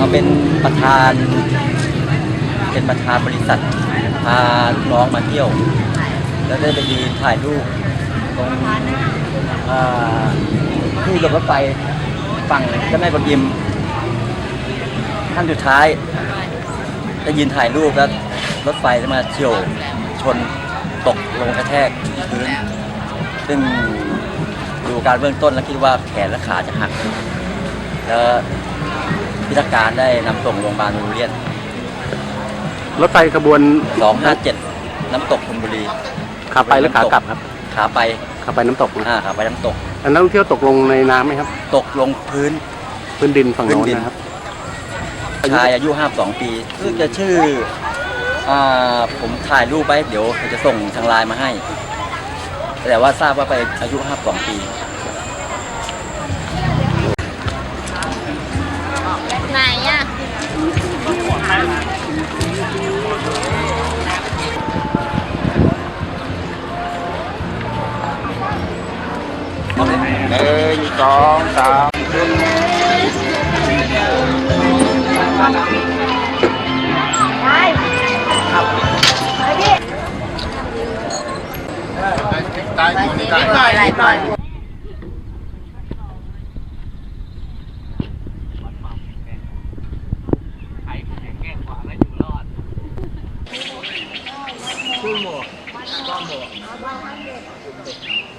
มาเป็นประธาน เป็นประธานบริษัทพาลูกน้องมาเที่ยว แล้วได้ไปยืนถ่ายรูปตรงอ่าที่กับรถไฟฝั่งเจ้าแม่กวนอิมท่านสุดท้ายได้ยืนถ่ายรูปแล้วรถไฟมาเฉียวชนตกลงกระแทกที่พื้น ซึ่งดูการเบื้องต้นแล้วคิดว่าแขนและขาจะหักแล้ว พิธีการได้นำส่งโรงพยาบาลโรงเรียน รถไฟขบวน257 น้ำตกธนบุรีขาไปหรือขากลับครับขาไปขาไปน้ำตกนะอ่าขาไปน้ำตก อันนักท่องเที่ยวตกลงในน้ำไหมครับ ตกลงพื้น พื้นดินฝั่งโน้นพื้นดิน นะครับ ชายอายุ 52 ปีซึ่งจะชื่ออ่าผมถ่ายรูปไว้เดี๋ยวผมจะส่งทางไลน์มาให้ แต่ว่าทราบว่าไปอายุ 52 ปี หนึ่งสองสา มได้ได้ไ